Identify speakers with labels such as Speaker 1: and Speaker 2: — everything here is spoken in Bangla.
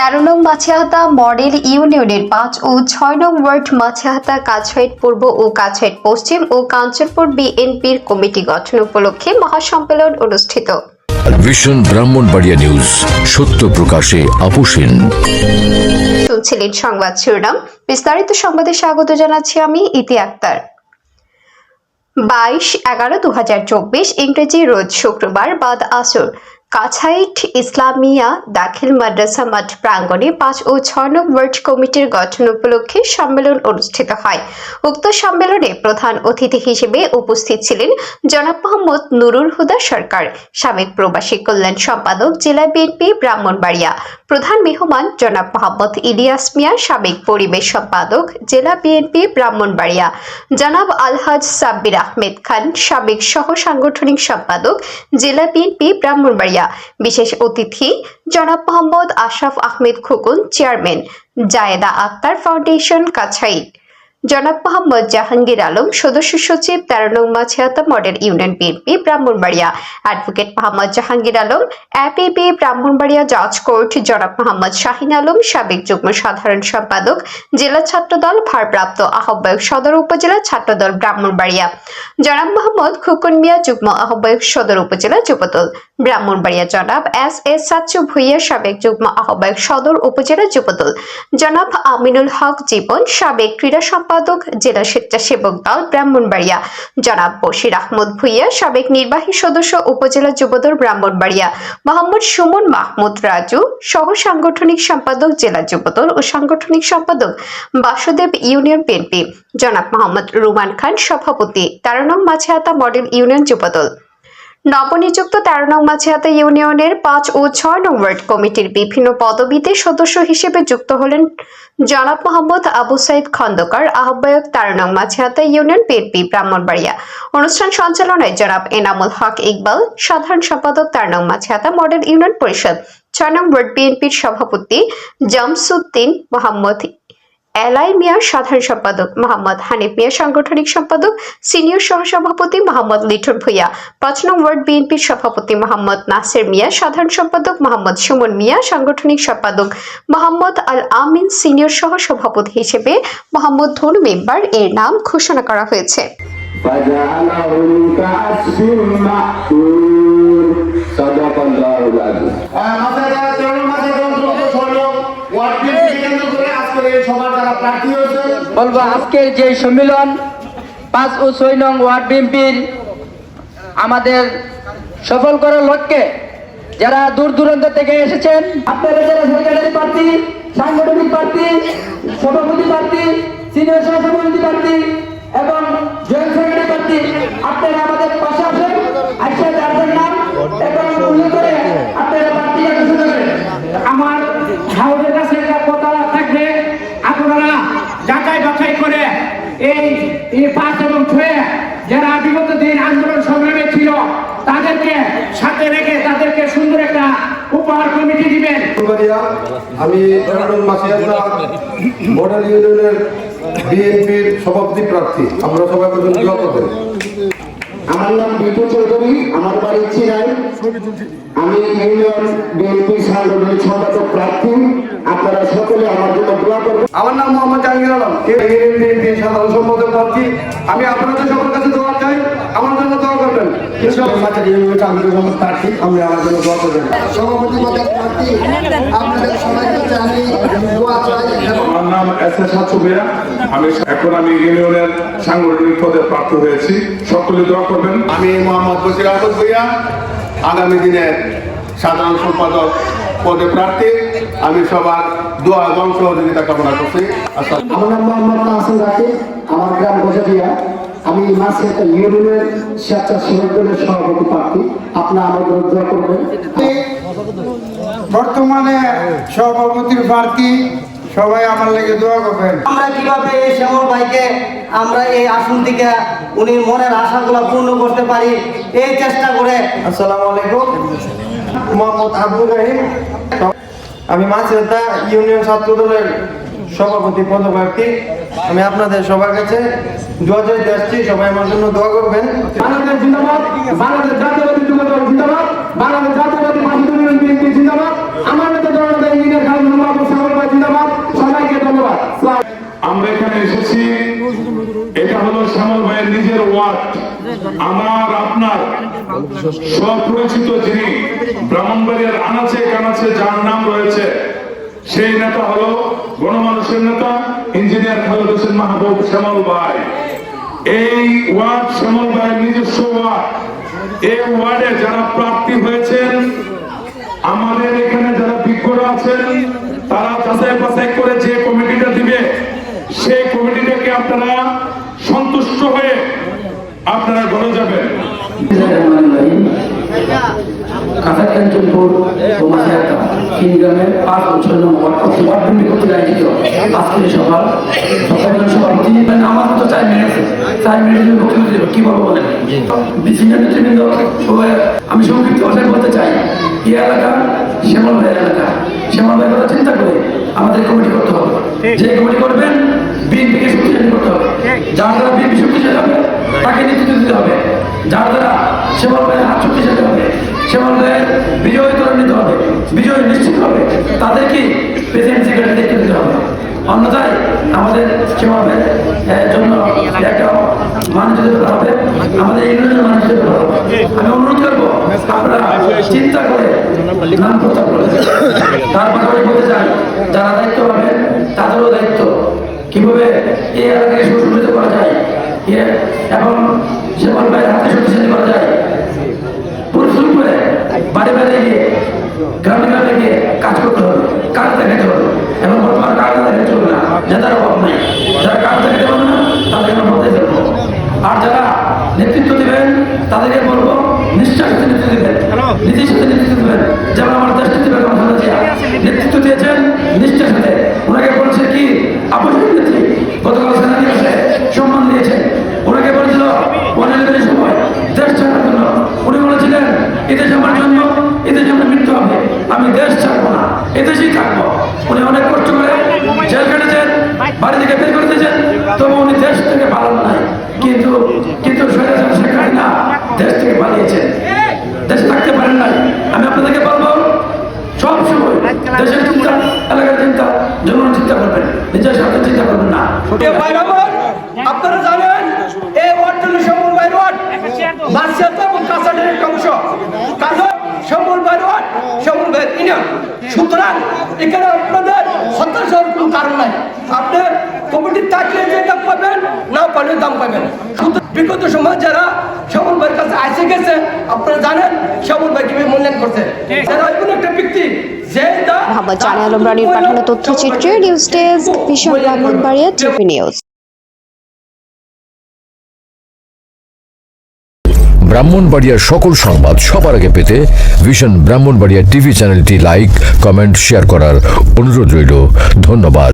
Speaker 1: তেরো নং মাছিহাতা মডেল ইউনিয়নের পাঁচ ও ছয় নং ওয়ার্ড মাছিহাতা কাছাইট পূর্ব ও কাছাইট পশ্চিম ও কাঞ্চনপুর বিএনপির কমিটি গঠন উপলক্ষে মহাসম্মেলন অনুষ্ঠিত।
Speaker 2: ভিশন ব্রাহ্মণবাড়িয়া নিউজ সত্য প্রকাশে আপোষহীন
Speaker 1: শুনছিলেন সংবাদ শিরোনাম বিস্তারিত সংবাদে স্বাগত জানাচ্ছি আমি ইতি আক্তার। বাইশ এগারো দু হাজার চব্বিশ ইংরেজি রোজ শুক্রবার বাদ আসর কাছাইট ইসলামিয়া দাখিল মাদ্রাসা মাঠ প্রাঙ্গণে পাঁচ ও ছয় নং ওয়ার্ড কমিটির গঠন উপলক্ষে সম্মেলন অনুষ্ঠিত হয়। উক্ত সম্মেলনে প্রধান অতিথি হিসেবে উপস্থিত ছিলেন জনাব মোহাম্মদ নুরুল হুদা সরকার, সাবেক প্রবাসী কল্যাণ সম্পাদক, জেলা বিএনপি, ব্রাহ্মণবাড়িয়া প্রধান মেহমান জনাব মোহাম্মদ ইলিয়াস মিয়া, সাবেক পরিবেশ সম্পাদক, জেলা বিএনপি ব্রাহ্মণবাড়িয়া। জনাব আলহাজ সাব্বির আহমেদ খান, সাবেক সহ সাংগঠনিক সম্পাদক, জেলা বিএনপি ব্রাহ্মণবাড়িয়া। বিশেষ অতিথি, জনাব মোহাম্মদ আশরাফ আহমেদ খুকুন, চেয়ারম্যান। জায়েদা আক্তার ফাউন্ডেশন, কাছাইট। জনাব মোহাম্মদ জাহাঙ্গীর আলম, সদস্য সচিব তেরো নং Machhiyata model union BNP, Brahmanbaria. Advocate Mohammad Jahangir Alam অ্যাপিবি Brahmanbaria জজ কোর্ট জনাব মোহাম্মদ শাহিন আলম, সাবেক যুগ্ম সাধারণ সম্পাদক, জেলা ছাত্রদল, ভারপ্রাপ্ত আহ্বায়ক সদর উপজেলা ছাত্রদল, ব্রাহ্মণবাড়িয়া। জনাব মোহাম্মদ খুকন মিয়া, যুগ্ম আহ্বায়ক সদর উপজেলা যুবদল। ব্রাহ্মণবাড়িয়া জনাব এস এস সাচ্চু ভুইয়া, সাবেক যুগ্ম আহ্বায়ক সদর উপজেলা যুবদল। জনাব আমিনুল হক জীবন, সাবেক ক্রীড়া সম্পাদক, জেলা স্বেচ্ছাসেবক দল ব্রাহ্মণবাড়িয়া। জনাব বশির আহমদ ভুইয়া, সাবেক নির্বাহী সদস্য, উপজেলা যুবদল ব্রাহ্মণবাড়িয়া। মোহাম্মদ সুমন মাহমুদ রাজু, সহ সাংগঠনিক সম্পাদক, জেলা যুবদল ও সাংগঠনিক সম্পাদক বাসুদেব ইউনিয়ন বিএনপি। জনাব মোহাম্মদ রুমান খান, সভাপতি। তারানম মাছেহাতা মডেল ইউনিয়ন যুবদল। নবনিযুক্ত তেরো নং মাছিহাতা ইউনিয়নের পাঁচ ও ছয় নং ওয়ার্ড কমিটির বিভিন্ন পদবিতে সদস্য হিসেবে যুক্ত হলেন জনাব মোহাম্মদ আবু সাইদ খন্দকার, আহ্বায়ক তেরো নং মাছিহাতা ইউনিয়ন বিএনপি ব্রাহ্মণবাড়িয়া। অনুষ্ঠান সঞ্চালনায় জনাব এনামুল হক ইকবাল, সাধারণ সম্পাদক তেরো নং মাছিহাতা মডেল ইউনিয়ন পরিষদ, ছয় নং ওয়ার্ড বিএনপির সভাপতি জামসুদ্দিন মোহাম্মদ এলাই মিয়া সাধারণ সম্পাদক মোহাম্মদ হানিফ মিয়া সাংগঠনিক সম্পাদক সিনিয়র সহসভাপতি মোহাম্মদ লিটন ভুইয়া পাঁচ নং ওয়ার্ড বিএনপির সভাপতি মোহাম্মদ নাসির মিয়া সাধারণ সম্পাদক মোহাম্মদ সুমন মিয়া সাংগঠনিক সম্পাদক মোহাম্মদ আল আমিন সিনিয়র সহ সভাপতি হিসেবে মোহাম্মদ ধনু মেম্বার এর নাম ঘোষণা করা হয়েছে
Speaker 3: فجعلهم كعصف مأكول صدق الله
Speaker 4: বলব আজকের যে সম্মেলন, পাঁচ ও ছয় নং ওয়ার্ড বিএনপির আমাদের সফল করার লক্ষ্যে যারা দূর দূরান্ত থেকে এসেছেন, আপনারা যারা সরকারি প্রার্থী, সাংগঠনিক প্রার্থী, সভাপতি প্রার্থী, সিনিয়র সহসভাপতি প্রার্থী এবং জয়েন্ট সেক্রেটারি প্রার্থী আপনারা আমাদের পাশে আসেন আসে যাদের নাম এবং উল্লেখ করে আপনারা প্রার্থী ঘোষণা করেন
Speaker 5: আমার হাউসের কাছে একটা কথা থাকবে আপনারা যাচাই বাছাই করে এই এই পাঁচ এবং ছয়ে যারা বিগত দিন আন্দোলন সংগ্রামে ছিল তাদেরকে সাথে রেখে তাদেরকে সুন্দর একটা উপহার কমিটি
Speaker 6: আমি ইউনিয়নের বিএনপির সভাপতি প্রার্থী, আমরা সবাই পর্যন্ত
Speaker 3: আমার নাম চৌধুরী, আমার বাড়ি চিরাই। আমি ইউনিয়ন বিএনপি সাংগঠনিক সম্পাদক প্রার্থী। আপনারা সকলে আমার জন্য দোয়া করবেন।
Speaker 6: আমার নাম মোহাম্মদ জাহাঙ্গীর আলম সাধারণ সম্পাদক প্রার্থী। আমি আপনাদের সবার কাছে দোয়া চাই আমার জন্য দোয়া প্রার্থী আমার জন্য দোয়া করবেন।
Speaker 7: সভাপতি পদের প্রার্থী আপনাদের সবাইকে আমি দোয়া চাই।
Speaker 8: আমার নাম এস এস হাসুবিয়া আমি এখন আমি ইউনিয়নের সাংগঠনিক পদে প্রাপ্ত হয়েছি। সকলে দোয়া করবেন।
Speaker 6: আমি মোহাম্মদ বসির আহমদ ভুইয়া। আগামী দিনের সাধারণ সম্পাদক পদে প্রার্থী। আমি সবার দোয়া এবং সহযোগিতা কামনা করছি।
Speaker 3: আমার নাম মোহাম্মদ নাসির রাকিব। আমার গ্রাম গোসাদিয়া আমি মাসিয়াতা ইউনিয়নের স্বেচ্ছাসেবক দলের সভাপতি প্রার্থী। আপনারা আমার জন্য দোয়া করবেন।
Speaker 7: বর্তমানে সভাপতির প্রার্থী। সবাই আমার লেগে দোয়া করবেন।
Speaker 4: আমরা কীভাবে এই শ্যামল ভাইকে আমরা এই আসন থেকে উনি মনের আশাগুলো পূর্ণ করতে পারি এই চেষ্টা করে।
Speaker 7: আসসালামু আলাইকুম। মোহাম্মদ আব্দুর রহিম। আমি মাছেদা ইউনিয়ন ছাত্র দলের সভাপতি পদপ্রার্থী। আমি আপনাদের সবার কাছে দোয়া আসছি। সবাই আমার জন্য দোয়া করবেন।
Speaker 5: আমরা এখানে এসেছি এটা হলো শ্যামল ভাইয়ের নিজের ওয়ার্ড। আমার
Speaker 8: আপনার স্বপরিচিত যিনি ব্রাহ্মণবাড়িয়ার আনাচে কানাচে যার নাম রয়েছে সেই নেতা হলো গণমানুষের নেতা, ইঞ্জিনিয়ার খালেদ হোসেন মাহবুব শ্যামল ভাই। এই ওয়ার্ড শ্যামল ভাই নিজস্ব ওয়ার্ড। এই ওয়ার্ডে যারা প্রার্থী হয়েছেন, আমাদের এখানে যারা বিজ্ঞরা আছেন, তারা যাচাই বাছাই করে যে কমিটিটা দিবে, সেই কমিটিটাকে আপনারা সন্তুষ্ট হয়ে আপনারা ঘরে যাবেন।
Speaker 9: আমি সংক্ষিপ্ত চাই। এই এলাকা শ্যামল ভাইয়ের এলাকা। শ্যামল ভাইয়ের কথা চিন্তা করে আমাদের কমিটি করতে হবে। যে কমিটি করবেন, বিএনপিকে শক্তিশালী করতে হবে। যার দ্বারা বিএনপি শক্তিশালী হবে, তাকে নেতৃত্ব দিতে হবে। যার দ্বারা শ্যামল ভাইয়ের হাত শক্তিশালী হবে শ্যামল ভাইয়ের বিজয় করে নিতে হবে বিজয় নিশ্চিত হবে। তাদেরকে প্রেসিডেন্ট সেক্রেটারি দেখতে দিতে হবে। অন্যথায় আমাদের আহ, জন্য একটা ব্যাপার হবে আমাদের ব্যাপার হবে। আমি অনুরোধ করব আপনারা চিন্তা করে নাম প্রস্তাব করেছেন তার পাশাপাশি বলতে চাই যারা দায়িত্ব পাবেন তাদেরও দায়িত্ব। কীভাবে এই এলাকাকে সুসংগঠিত করা যায় এবং শ্যামল ভাইয়ের হাতে শক্তিশালী করা যায় বাড়ি বাড়ি গিয়ে গ্রামে গ্রামে গিয়ে কাজ করতে হবে কাজ দেখাতে হবে। এবং বর্তমানে কাজ দেখে দেখাতে হবে না নেতার অভাব নেই। যারা কাজ দেখে পারবে না তাদের আমরা বলতে চলবো আর যারা নেতৃত্ব দেবেন তাদেরকে বলব নিষ্ঠার সাথে নেতৃত্ব দেবেন। নীতির সাথে নেতৃত্ব দেবেন। যেমন আমার দেশ নেত্রী বেগম খালেদা জিয়া নেতৃত্ব দিয়েছেন নিষ্ঠার সাথে ওনাকে বলছে কি আবশ্যক নেত্রী গতকাল সেনা দিবসে সম্মান দিয়েছেন ওনাকে বলেছিল পনেরো সময় দেশ ছাড়ার জন্য উনি বলেছিলেন এদেশ আমার জন্য এদেশ আমার মৃত্যু হবে আমি দেশ ছাড়বো না এদেশেই থাকব। উনি অনেক কষ্ট করে জেল কেটেছেন বাড়ি থেকে বের করে দিয়েছেন। তবু উনি দেশ থেকে পালান নাই। কিন্তু কিন্তু শেখ হাসিনা দেশ থেকে পালিয়েছেন। দেশে থাকতে পারেন নাই। আমি আপনাদেরকে বলব, সব সময় দেশের চিন্তা, এলাকার চিন্তা জনগণ চিন্তা করবেন। নিজের সাথে চিন্তা না।
Speaker 4: আপনারা জানেন, এই ওয়ার্ড হল শ্যামল ভাই ওয়ার্ড এবং কাছাড়ের অংশ কারণ শ্যামল ভাই ওয়ার্ড শ্যামল ভাই ইউনিয়ন সুতরাং এখানে আপনাদের হতাশার কোনো কারণ নাই। আপনি কমিটির থাকলে যে দাম পাবেন না পারলে দাম পাবেন। বিগত সময় যারা শ্যামল ভাইয়ের কাছে আসে গেছে আপনারা জানেন শ্যামল ভাই কীভাবে মূল্যায়ন করছে। যারা কোনো একটা ব্যক্তি
Speaker 1: মোহাম্মদ জানে আলম রানীর পাঠানো তথ্যচিত্রে নিউজ ডেস্ক ভীষণ ব্রাহ্মণবাড়িয়া টিভি নিউজ।
Speaker 2: ব্রাহ্মণবাড়িয়ার সকল সংবাদ সবার আগে পেতে ভিশন ব্রাহ্মণবাড়িয়া টিভি চ্যানেলটি লাইক, কমেন্ট, শেয়ার করার অনুরোধ রইল। ধন্যবাদ।